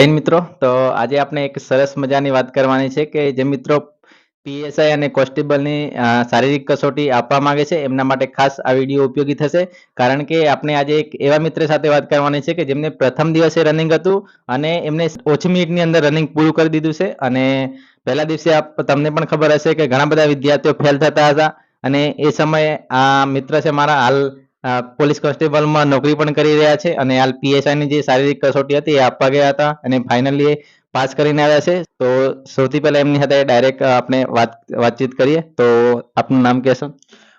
જૈન મિત્રો. તો આજે આપણે એક સરસ મજાની વાત કરવાની છે કે જે મિત્રો પીએસઆઈ અને કોન્સ્ટેબલની શારીરિક કસોટી આપવા માંગે છે, એમના માટે ખાસ આ વીડિયો ઉપયોગી થશે. કારણ કે આપણે આજે એક એવા મિત્ર સાથે વાત કરવાની છે કે જેમને પ્રથમ દિવસે રનિંગ હતું અને એમને ઓછી મિનિટની અંદર રનિંગ પૂરું કરી દીધું છે. અને પહેલા દિવસે આપ, તમને પણ ખબર હશે કે ઘણા બધા વિદ્યાર્થીઓ ફેલ થતા હતા અને એ સમયે આ મિત્ર છે મારા હાલ પોલીસ કોન્સ્ટેબલમાં નોકરી પણ કરી રહ્યા છે અને હાલ પીએસઆઈની જે શારીરિક કસોટી હતી એ આપવા ગયા હતા અને ફાઇનલી એ પાસ કરીને આવ્યા છે. તો સૌથી પહેલા એમની સાથે ડાયરેક્ટ આપણે વાત, વાતચીત કરીએ. તો આપનું નામ કહેશો?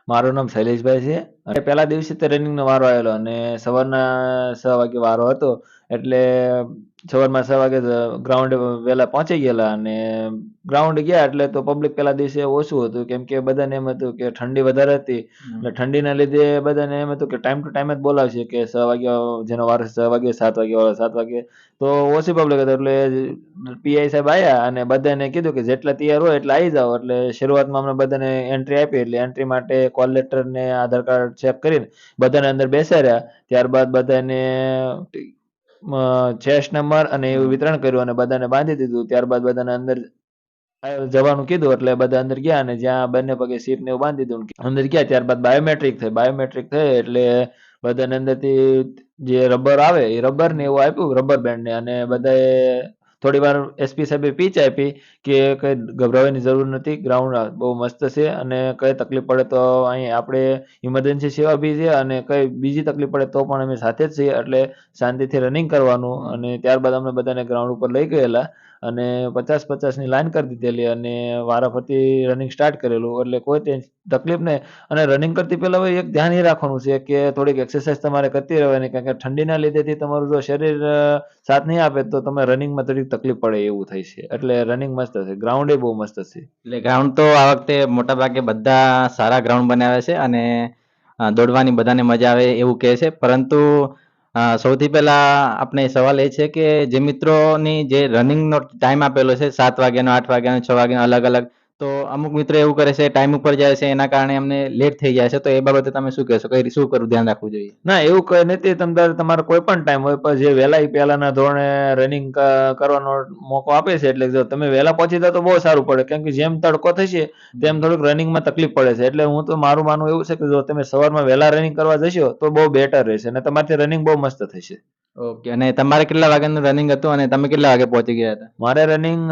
મારું નામ શૈલેષભાઈ છે. અને પહેલા દિવસે તે રનિંગનો વારો આવેલો અને સવારના છ વાગે વારો હતો. એટલે સવારમાં છ વાગે ગ્રાઉન્ડ વહેલા પહોંચી ગયેલા અને ગ્રાઉન્ડ ગયા એટલે તો પબ્લિક પહેલા દિવસે ઓછું હતું. કેમ કે બધાને એમ હતું કે ઠંડી વધારે હતી. એટલે ઠંડીના લીધે બધાને એમ હતું કે ટાઈમ ટુ ટાઈમ જ બોલાવશે કે છ વાગ્યા જેનો વારસ છ વાગે સાત વાગે વાળો સાત વાગે તો ઓછી પબ્લિક હતી એટલે પીઆઈ સાહેબ આવ્યા અને બધાને કીધું કે જેટલા તૈયાર હોય એટલે આવી જાઓ. એટલે શરૂઆતમાં અમને બધાને એન્ટ્રી આપી એટલે એન્ટ્રી માટે કોલ લેટર ને આધાર કાર્ડ ચેક કરીને બધાને અંદર બેસાડ્યા. ત્યારબાદ બધાને ચેસ્ટ નંબર અને એવું વિતરણ કર્યું અને બધાને બાંધી દીધું. ત્યારબાદ બધાને અંદર જવાનું કીધું એટલે બધા અંદર ગયા અને જ્યાં બંને પગે સીટ ને એવું બાંધી દીધું. અંદર ગયા ત્યારબાદ બાયોમેટ્રિક થઈ બાયોમેટ્રિક થઈ એટલે બધાને અંદરથી જે રબર આવે એ રબર ને એવું આપ્યું રબર બેન્ડ ને. અને બધાએ થોડી વાર એસપી સાહેબે પીચ આપી કે કઈ ગભરાવાની જરૂર નથી ગ્રાઉન્ડ બહુ મસ્ત છે અને કઈ તકલીફ પડે તો અહીં આપણે ઇમરજન્સી સેવા બી છે અને કઈ બીજી તકલીફ પડે તો પણ અમે સાથે જ છીએ એટલે શાંતિથી રનિંગ કરવાનું અને ત્યારબાદ અમે બધાને ગ્રાઉન્ડ ઉપર લઈ ગયેલા. અને પચાસ પચાસની લાઈન કરી દીધેલી અને વારાફરતી રનિંગ સ્ટાર્ટ કરેલું. એટલે કોઈ તકલીફ નહીં. અને રનિંગ કરતી પહેલાં ભાઈ એક ધ્યાન એ રાખવાનું છે કે થોડીક એક્સરસાઇઝ તમારે કરતી રહેવાની. કારણ કે ઠંડીના લીધેથી તમારું જો શરીર સાથ નહીં આપે તો તમે રનિંગમાં થોડીક તકલીફ પડે એવું થાય છે. એટલે રનિંગ મસ્ત હશે ગ્રાઉન્ડ એ બહુ મસ્ત છે. એટલે ગ્રાઉન્ડ તો આ વખતે મોટા ભાગે બધા સારા ગ્રાઉન્ડ બનાવ્યા છે અને દોડવાની બધાને મજા આવે એવું કહે છે. પરંતુ સૌથી પહેલા આપણે સવાલ એ છે કે જે મિત્રોની જે રનિંગનો ટાઈમ આપેલો છે, સાત વાગ્યાનો, આઠ વાગ્યાનો, છ વાગ્યાનો અલગ અલગ તો અમુક મિત્રો એવું કરે છે ટાઈમ ઉપર જાય છે, એના કારણે અમને લેટ થઈ જાય છે. તો એ બાબતે તમે શું કહેશો? કઈ શું કરવું ધ્યાન રાખવું જોઈએ? ના, એવું કઈ નથી. તમારે તમારો કોઈ પણ ટાઈમ હોય, પણ જે વહેલા પહેલાના ધોરણે રનિંગ કરવાનો મોકો આપે છે, એટલે જો તમે વહેલા પહોંચી જાઓ તો બહુ સારું પડે. કેમ કે જેમ તડકો થશે, તેમ થોડુંક રનિંગમાં તકલીફ પડે છે. એટલે હું તો મારું માનવું એવું છે કે જો તમે સવારમાં વહેલા રનિંગ કરવા જશો, તો બહુ બેટર રહેશે. અને તમારથી રનિંગ બહુ મસ્ત થશે. ઓકે અને તમારે કેટલા વાગ્યાનું રનિંગ હતું અને તમે કેટલા વાગે પહોંચી ગયા હતા? મારે રનિંગ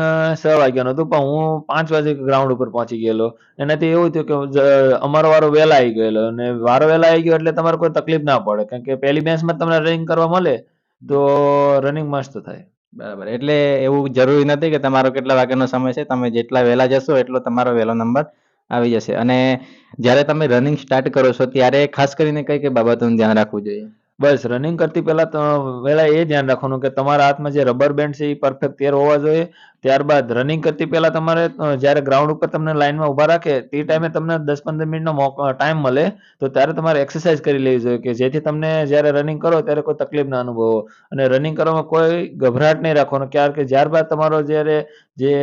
છ વાગ્યાનું હતું પણ હું પાંચ વાગે ગ્રાઉન્ડ ઉપર પહોંચી ગયેલો. એનાથી એવું થયું કે અમારો વારો વહેલા આવી ગયેલો. અને વારો વહેલા આવી ગયો એટલે તમારે કોઈ તકલીફ ના પડે. કારણ કે પહેલી બેન્ચમાં તમને રનિંગ કરવા મળે તો રનિંગ મસ્ત થાય. બરાબર. એટલે એવું જરૂરી નથી કે તમારો કેટલા વાગ્યાનો સમય છે તમે જેટલા વહેલા જશો એટલો તમારો વહેલો નંબર આવી જશે. અને જ્યારે તમે રનિંગ સ્ટાર્ટ કરો છો ત્યારે ખાસ કરીને કઈ કઈ બાબતોનું ધ્યાન રાખવું જોઈએ? બસ રનિંગ કરતી પહેલા તો વહેલા એ ધ્યાન રાખવાનું કે તમારા હાથમાં જે રબર બેન્ડ છે એ પરફેક્ટ તૈયાર હોવા જોઈએ. ત્યારબાદ રનિંગ કરતી પહેલા તમારે જ્યારે ગ્રાઉન્ડ ઉપર તમને લાઇનમાં ઊભા રાખે, તે ટાઈમે તમને દસ પંદર મિનિટનો ટાઈમ મળે. તો ત્યારે તમારે એક્સરસાઇઝ કરી લેવી જોઈએ કે જેથી તમને જ્યારે રનિંગ કરો ત્યારે કોઈ તકલીફ ના અનુભવો. અને રનિંગ કરવામાં કોઈ ગભરાટ નહીં રાખવાનો. કારણ કે ત્યારબાદ તમારો જ્યારે જે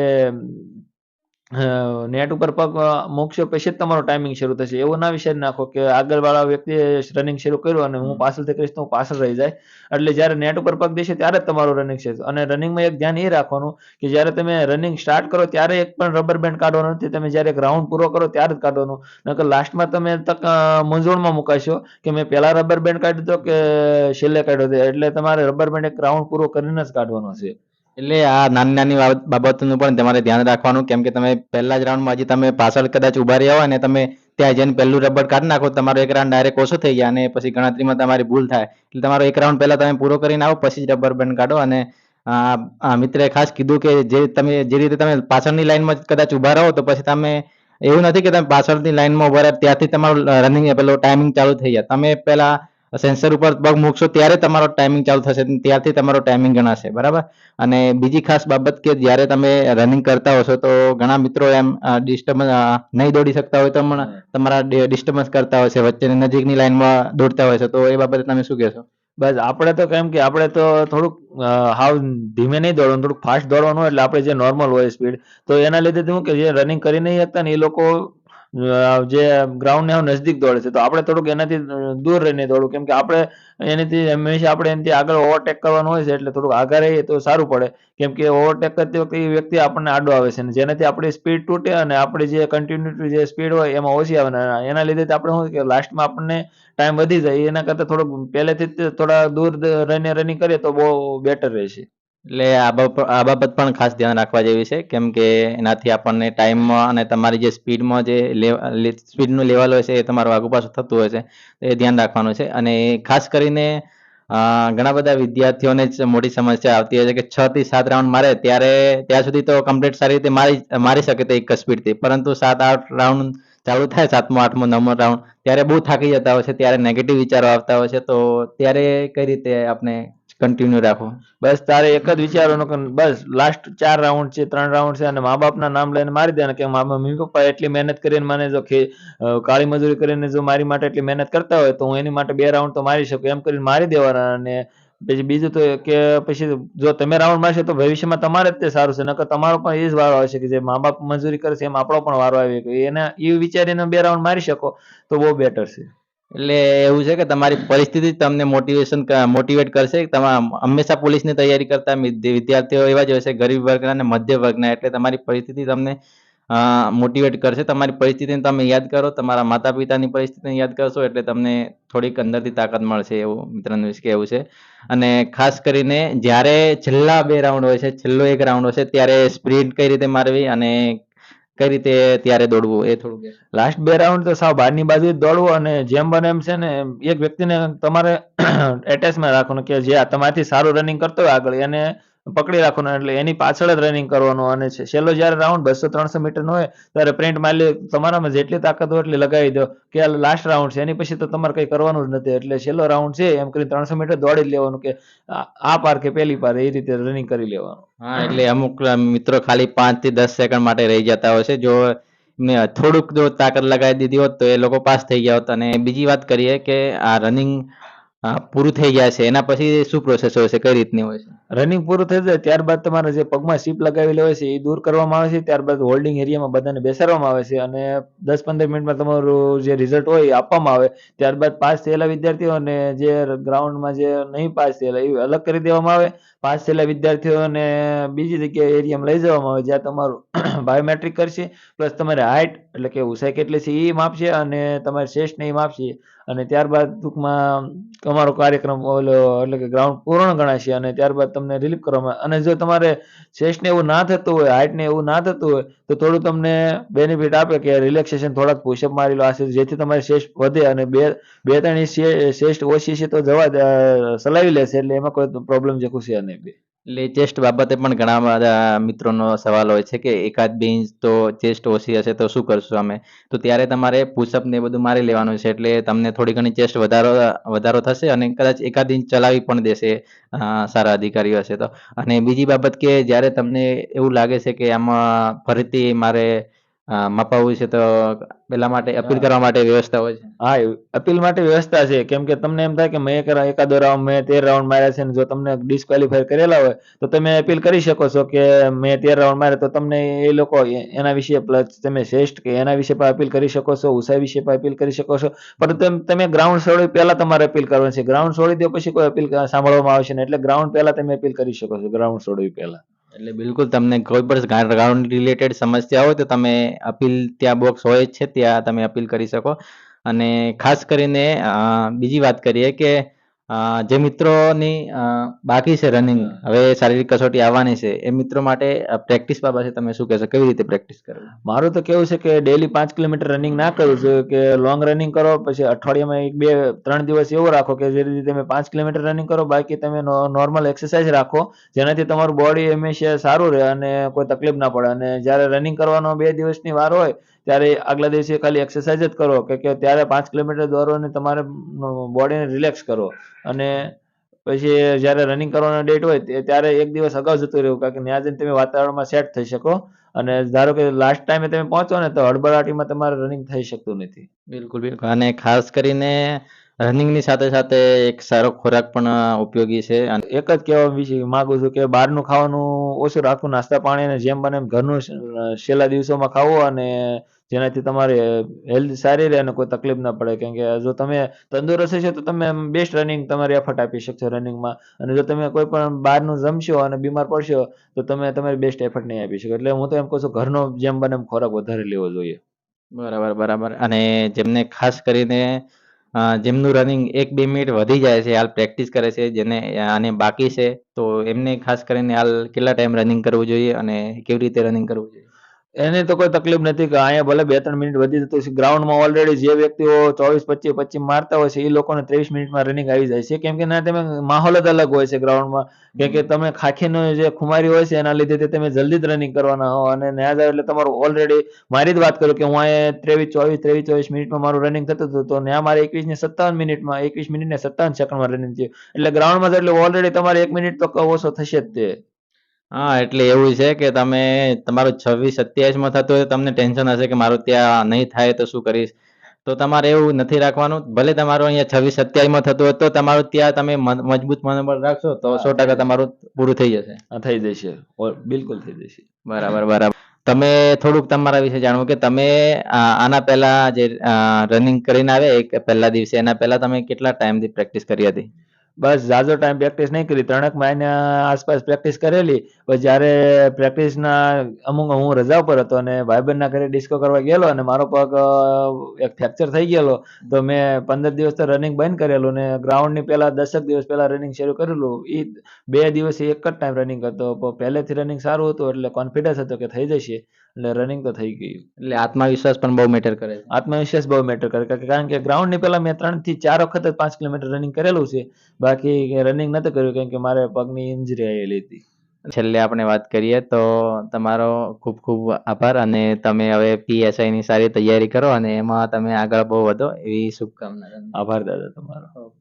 નેટ ઉપર પગ મોકશો પછી જ તમારો ટાઈમિંગ શરૂ થશે. એવું ના વિચારી નાખો કે આગળવાળા વ્યક્તિએ રનિંગ શરૂ કર્યું અને હું પાછળથી કરીશ તો હું પાછળ રહી જાય. એટલે જ્યારે નેટ ઉપર પગ દેશે ત્યારે જ તમારું રનિંગ છે. અને રનિંગમાં એક ધ્યાન એ રાખવાનું કે જ્યારે તમે રનિંગ સ્ટાર્ટ કરો ત્યારે એક પણ રબર બેન્ડ કાઢવાનો નથી. તમે જ્યારે ગ્રાઉન્ડ પૂરો કરો ત્યારે જ કાઢવાનું. નકર લાસ્ટમાં તમે તક મૂંઝવણમાં મુકાશો કે મેં પહેલા રબર બેન્ડ કાઢ્યો હતો કે છેલ્લે કાઢ્યો હતો એટલે તમારે રબર બેન્ડ એક રાઉન્ડ પૂરો કરીને જ કાઢવાનો છે. એટલે આ નાની નાની બાબત- બાબતોનું પણ તમારે ધ્યાન રાખવાનું. કેમ કે તમે પહેલા જ રાઉન્ડમાં હજી તમે પાછળ કદાચ ઊભા રહ્યા હોય ને તમે ત્યાં જઈને પહેલું રબર કાઢી નાખો, તમારો એક રાઉન્ડ ડાયરેક્ટ ઓછો થઈ ગયા અને પછી ગણતરીમાં તમારી ભૂલ થાય. એટલે તમારો એક રાઉન્ડ પહેલા તમે પૂરો કરીને આવો, પછી જ રબર બેન્ડ કાઢો અને મિત્રે ખાસ કીધું કે જે તમે, જે રીતે તમે પાછળની લાઈનમાં કદાચ ઊભા રહો તો પછી તમે, એવું નથી કે તમે પાછળની લાઈનમાં ઊભા રહ્યા, ત્યાંથી તમારું રનિંગ પેલો ટાઈમિંગ ચાલુ થઈ જાય. તમે પહેલા સેન્સર ઉપર બગ મૂકશો ત્યારે તમારો ટાઈમિંગ ચાલુ થશે. ત્યારથી તમારો ટાઈમિંગ ગણાશે બરાબર? અને બીજી ખાસ બાબત કે જ્યારે તમે રનિંગ કરતા હશો તો ઘણા મિત્રો એમ ડિસ્ટર્બન્સ નહીં દોડી શકતા હોય તો પણ તમારા ડિસ્ટર્બન્સ કરતા હોય છે વચ્ચેની નજીકની લાઈનમાં દોડતા હોય છે. તો એ બાબતે તમે શું કહેશો? બસ આપણે તો કેમ કે આપણે તો થોડુંક હાવ ધીમે નહીં દોડવાનું થોડુંક ફાસ્ટ દોડવાનું હોય એટલે આપણે જે નોર્મલ હોય સ્પીડ તો એના લીધે શું કે જે રનિંગ કરી નહીં શકતા ને એ લોકો જે ગ્રાઉન્ડ ને નજદીક દોડે છે. તો આપણે થોડુંક એનાથી દૂર રહીને દોડવું. કેમ કે આપણે એનાથી, હંમેશા આપણે એનાથી આગળ ઓવરટેક કરવાનું હોય છે એટલે થોડુંક આગળ રહીએ તો સારું પડે. કેમ કે ઓવરટેક કરતી વખતે એ વ્યક્તિ આપણને આડો આવે છે અને જેનાથી આપણી સ્પીડ તૂટે અને આપણી જે કન્ટિન્યુટી જે સ્પીડ હોય એમાં ઓછી આવે એના લીધે આપણે શું કે લાસ્ટમાં આપણને ટાઈમ વધી જાય. એના કરતાં થોડુંક પહેલેથી જ થોડા દૂર રહીને રનિંગ કરીએ તો બહુ બેટર રહેશે. એટલે આ બાબત પણ ખાસ ધ્યાન રાખવા જેવી છે. કેમ કે એનાથી આપણને ટાઈમમાં અને તમારી જે સ્પીડમાં જે સ્પીડનું લેવલ હોય છે એ તમારું આગુ પાછું થતું હોય છે. એ ધ્યાન રાખવાનું છે. અને ખાસ કરીને ઘણા બધા વિદ્યાર્થીઓને જ મોટી સમસ્યા આવતી હોય છે કે છ થી સાત રાઉન્ડ મારે ત્યારે, ત્યાં સુધી તો કમ્પ્લીટ સારી રીતે મારી મારી શકે તે એક સ્પીડથી પરંતુ સાત, આઠ રાઉન્ડ ચાલુ થાય, સાતમો, આઠમો, નવમો રાઉન્ડ ત્યારે બહુ થાકી જતા હોય છે, ત્યારે નેગેટિવ વિચારો આવતા હોય છે. તો ત્યારે કઈ રીતે આપણે કન્ટિન્યુ રાખો. બસ તારે એક જ વિચારવાનું બસ લાસ્ટ ચાર રાઉન્ડ છે, ત્રણ રાઉન્ડ છે અને મા બાપના નામ લઈને મારી દેવાના કે મમ્મી પપ્પા એટલી મહેનત કરીને મને જો કાળી મજૂરી કરીને જો મારી માટે એટલી મહેનત કરતા હોય તો હું એની માટે બે રાઉન્ડ તો મારી શકું. એમ કરીને મારી દેવાના અને પછી બીજું તો કે પછી જો તમે રાઉન્ડ મારશો તો ભવિષ્યમાં તમારે જ તે સારું છે. નકર તમારો પણ એ જ વારો આવશે કે જે મા બાપ મજૂરી કરે છે એમ આપણો પણ વારો આવે એના એ વિચારીને બે રાઉન્ડ મારી શકો તો બહુ બેટર છે. એટલે એવું છે કે તમારી પરિસ્થિતિ તમને મોટિવેશન મોટિવેટ કરશે. તમારા હંમેશા પોલીસની તૈયારી કરતા વિદ્યાર્થીઓ એવા જ હોય છે, ગરીબ વર્ગના અને મધ્ય વર્ગના, એટલે તમારી પરિસ્થિતિ તમને મોટિવેટ કરશે. તમારી પરિસ્થિતિને તમે યાદ કરો. તમારા માતા પિતાની પરિસ્થિતિને યાદ કરશો, એટલે તમને થોડીક અંદરથી તાકાત મળશે એવું મિત્રનું કહેવું છે. અને ખાસ કરીને જ્યારે છેલ્લા બે રાઉન્ડ હોય છે, છેલ્લો એક રાઉન્ડ હોય છે, ત્યારે સ્પ્રિન્ટ કઈ રીતે મારવી અને કઈ રીતે ત્યારે દોડવું એ થોડું લાસ્ટ બે રાઉન્ડ તો સાવ બહારની બાજુ દોડવું અને જેમ બને એમ છે ને એક વ્યક્તિને તમારે એટેચમાં રાખવાનું કે જે તમારાથી સારું રનિંગ કરતો હોય આગળ. એને પકડી રાખવાનું એટલે એની પાછળ જ રનિંગ કરવાનું અને છેલ્લો જ્યારે રાઉન્ડ બસો ત્રણસો મીટરનો હોય, ત્યારે પ્રિન્ટ મારી તમારામાં જેટલી તાકાત હોય એટલી લગાવી દો. કે આ લાસ્ટ રાઉન્ડ છે, એની પછી તો તમારે કંઈ કરવાનું જ નથી. એટલે છેલ્લો રાઉન્ડ છે, એમ કરીને ત્રણસો મીટર દોડી લેવાનું કે આ પાર કે પેલી પાર એ રીતે રનિંગ કરી લેવાનું. હા, એટલે અમુક મિત્રો ખાલી પાંચથી દસ સેકન્ડ માટે રહી જતા હોય છે. જો થોડુંક જો તાકાત લગાવી દીધી હોત તો એ લોકો પાસ થઈ ગયા હોત. અને બીજી વાત કરીએ કે આ રનિંગ પૂરું થઈ ગયા છે. એના પછી શું પ્રોસેસ હોય છે? કઈ રીતની હોય છે? રનિંગ પૂરું થઈ જાય, ત્યારબાદ તમારે જે પગમાં સીપ લગાવેલી હોય છે, એ દૂર કરવામાં આવે છે. ત્યારબાદ હોલ્ડિંગ એરિયામાં બધાને બેસાડવામાં આવે છે અને દસ પંદર મિનિટમાં તમારું જે રિઝલ્ટ હોય એ આપવામાં આવે. ત્યારબાદ પાસ થયેલા વિદ્યાર્થીઓને જે ગ્રાઉન્ડમાં જે નહીં પાસ થયેલા, એ અલગ કરી દેવામાં આવે. પાસ થયેલા વિદ્યાર્થીઓને બીજી જગ્યાએ એરિયામાં લઈ જવામાં આવે, જ્યાં તમારું બાયોમેટ્રિક કરશે. પ્લસ તમારે હાઇટ એટલે કે ઊંચાઈ કેટલી છે, એ માપશે અને તમારી ચેસ્ટ ને એ માપશે. અને ત્યારબાદ ટૂંકમાં તમારો કાર્યક્રમ ઓલો એટલે કે ગ્રાઉન્ડ પૂર્ણ ગણાશે અને ત્યારબાદ તમને રિલીફ કરવામાં અને જો તમારે chest એવું ના થતું હોય હાઇટને એવું ના થતું હોય, તો થોડું તમને બેનિફિટ આપે કે રિલેક્સેશન થોડાક પુશઅપ મારી લો. આ જેથી તમારી chest વધે અને બે બે, ત્રણ chest ઓછી છે તો જવા સલાવી લેશે એટલે એમાં કોઈ પ્રોબ્લેમ જે છે નહીં. બે એટલે ચેસ્ટ બાબતે પણ ઘણા બધા મિત્રોનો સવાલ હોય છે કે એકાદ બે ઇંચ તો ચેસ્ટ ઓછી હશે તો શું કરશું અમે? તો ત્યારે તમારે પુશઅપ ને બધું મારી લેવાનું છે એટલે તમને થોડી ઘણી ચેસ્ટ વધારો વધારો થશે અને કદાચ એકાદ ઇંચ ચલાવી પણ દેશે સારા અધિકારીઓ હશે તો. અને બીજી બાબત કે જ્યારે તમને એવું લાગે છે કે આમાં ફરીથી મારે અ, મપાવવું છે તો પેલા માટે અપીલ કરવા માટે વ્યવસ્થા હોય છે. હા અપીલ માટે વ્યવસ્થા છે. કેમ કે તમને એમ થાય કે મેં એકાદો રાઉન્ડ મેં તેર રાઉન્ડ માર્યા છે ને જો તમને ડિસ્ક્વોલિફાય કરેલા હોય તો તમે અપીલ કરી શકો છો કે મેં તેર રાઉન્ડ માર્યા તો તમને એ લોકો એના વિશે પ્લસ તમે શ્રેષ્ઠ કે એના વિશે પણ અપીલ કરી શકો છો ઉષા વિશે પણ અપીલ કરી શકો છો. પણ તેમ- તમે ગ્રાઉન્ડ છોડી પહેલા તમારે અપીલ કરવાની છે. ગ્રાઉન્ડ છોડી દો પછી કોઈ અપીલ સાંભળવામાં આવશે ને એટલે ગ્રાઉન્ડ પહેલા તમે અપીલ કરી શકો છો. ગ્રાઉન્ડ છોડવી પહેલા. એટલે બિલકુલ તમને કોઈ પણ ગ્રાઉન્ડ રિલેટેડ સમસ્યા હોય તો તમે અપીલ, ત્યાં બોક્સ હોય છે, ત્યાં તમે અપીલ કરી શકો. અને ખાસ કરીને બીજી વાત કરીએ કે જે મિત્રોની બાકી છે રનિંગ હવે શારીરિક કસોટી આવવાની છે એ મિત્રો માટે પ્રેક્ટિસ બાબતે તમે શું કહેશો? કેવી રીતે પ્રેક્ટિસ કરો મારું તો કેવું છે કે ડેલી પાંચ કિલોમીટર રનિંગ ના કરવું જોઈએ કે લોંગ રનિંગ કરો પછી અઠવાડિયામાં એક બે ત્રણ દિવસ એવો રાખો કે જે રીતે તમે પાંચ કિલોમીટર રનિંગ કરો બાકી તમે નોર્મલ એક્સરસાઇઝ રાખો જેનાથી તમારું બોડી હંમેશા સારું રહે અને કોઈ તકલીફ ના પડે. અને જ્યારે રનિંગ કરવાનો બે દિવસની વાર હોય ત્યારે આગલા દિવસે ખાલી એક્સરસાઇઝ જ કરો કે કે ત્યારે પાંચ કિલોમીટર દોરો અને તમારે બોડીને રિલેક્સ કરો. અને પછી જ્યારે રનિંગ કરવાનો ડેટ હોય ત્યારે એક દિવસ અગાઉ જતું રહેવું કારણ કે ત્યાં જઈને તમે વાતાવરણમાં સેટ થઈ શકો. અને ધારો કે લાસ્ટ ટાઈમે તમે પહોંચો ને તો હડબડાટીમાં તમારે રનિંગ થઈ શકતું નથી. બિલકુલ બિલકુલ. અને ખાસ કરીને રનિંગની સાથે સાથે એક સારો ખોરાક પણ ઉપયોગી છે. એક જ કહેવા વિશે માંગુ છું કે બહારનું ખાવાનું ઓછું રાખવું નાસ્તા પાણી અને જેમ બને એમ ઘરનું છેલ્લા દિવસોમાં ખાવું અને જેનાથી તમારી હેલ્થ સારી રહે અને કોઈ તકલીફ ના પડે. કેમ કે જો તમે તંદુરસ્ત હશો તો તમે બેસ્ટ રનિંગ તમારી એફર્ટ આપી શકશો રનિંગમાં અને જો તમે કોઈ પણ બહારનું જમશો અને બીમાર પડશો તો તમે તમારી બેસ્ટ એફર્ટ નહીં આપી શકો. એટલે હું તો એમ કહું છું, ઘરનો જેમ બને એમ ખોરાક વધારે લેવો જોઈએ. બરાબર બરાબર. અને જેમને ખાસ કરીને જેમનું રનિંગ એક બે મિનિટ વધી જાય છે, હાલ પ્રેક્ટિસ કરે છે, જેને આને બાકી છે, તો એમને ખાસ કરીને હાલ કેટલા ટાઈમ રનિંગ કરવું જોઈએ અને કેવી રીતે રનિંગ કરવું જોઈએ? એની તો કોઈ તકલીફ નથી કે અહીંયા ભલે બે ત્રણ મિનિટ વધી જતું છે. ગ્રાઉન્ડમાં ઓલરેડી જે વ્યક્તિઓ ચોવીસ, પચીસ પચીસ મારતા હોય છે એ લોકોને ત્રેવીસ મિનિટમાં રનિંગ આવી જાય છે. કેમ કે ના તમે માહોલ જ અલગ હોય છે ગ્રાઉન્ડમાં કેમ કે તમે ખાખીનો જે ખુમારી હોય છે, એના લીધે તમે જલ્દી જ રનિંગ કરવાના હો. અને ન્યા જાવ એટલે તમારું ઓલરેડી મારી જ વાત કરું કે હું અહીંયા ત્રેવીસ, ચોવીસ ત્રેવીસ, ચોવીસ મિનિટમાં મારું રનિંગ થતું હતું. તો ત્યાં મારે એકવીસ ને સત્તાવન મિનિટમાં, એકવીસ મિનિટ ને સત્તાવન સેકન્ડમાં રનિંગ થયું. એટલે ગ્રાઉન્ડમાં એટલે ઓલરેડી તમારે એક મિનિટ તો ઓછો થશે જ તે. હા એટલે એવું છે કે તમે તમારું છવ્વીસ સત્યાવીસમાં થતું હોય તો તમને ટેન્શન હશે કે મારું ત્યાં નહીં થાય તો શું કરીશ? તો તમારે એવું નથી રાખવાનું. ભલે તમારું અહીંયા છવ્વીસ સત્યાવીસમાં થતું હોય તો તમારું ત્યાં તમે મન મજબૂત મનોબળ રાખશો તો સો ટકા તમારું પૂરું થઈ જશે. થઈ જશે. ઓ- બિલકુલ થઈ જશે. બરાબર બરાબર. તમે થોડુંક તમારા વિશે જાણવું કે તમે આ, આના પહેલા જે રનિંગ કરીને આવે એક પહેલા દિવસે? એના પહેલા તમે કેટલા ટાઈમથી પ્રેક્ટિસ કરી હતી? બસ ઝાઝો ટાઈમ પ્રેક્ટિસ નહીં કરી ત્રણેક મહિના આસપાસ પ્રેક્ટિસ કરેલી. પછી જ્યારે પ્રેક્ટિસના અમુક હું રજા ઉપર હતો અને ભાઈબંધના ઘરે ડિસ્કો કરવા ગયેલો અને મારો પગ એક ફ્રેક્ચર થઈ ગયેલો તો મેં પંદર દિવસ તો રનિંગ બંધ કરેલું ને ગ્રાઉન્ડની પહેલાં દસેક દિવસ પહેલાં રનિંગ શરૂ કરેલું. એ બે દિવસ એક જ ટાઈમ રનિંગ હતો. પહેલેથી રનિંગ સારું હતું એટલે કોન્ફિડન્સ હતો કે થઈ જશે. એટલે રનિંગ તો થઈ ગયું. એટલે આત્મવિશ્વાસ પણ બહુ મેટર કરે છે. આત્મવિશ્વાસ બહુ મેટર કરે કારણ કે- કારણ કે ગ્રાઉન્ડની પહેલા મેં ત્રણથી ચાર વખત જ પાંચ કિલોમીટર રનિંગ કરેલું છે. બાકી રનિંગ નતો કર્યું કેમ કે મારે પગની ઇન્જરી આવેલી હતી. છેલ્લે આપણે વાત કરીએ તો તમારો ખૂબ ખૂબ આભાર અને તમે હવે પીએસઆઈ ની સારી તૈયારી કરો અને એમાં તમે આગળ બહુ વધો એવી શુભકામના. આભાર દાદા તમારો.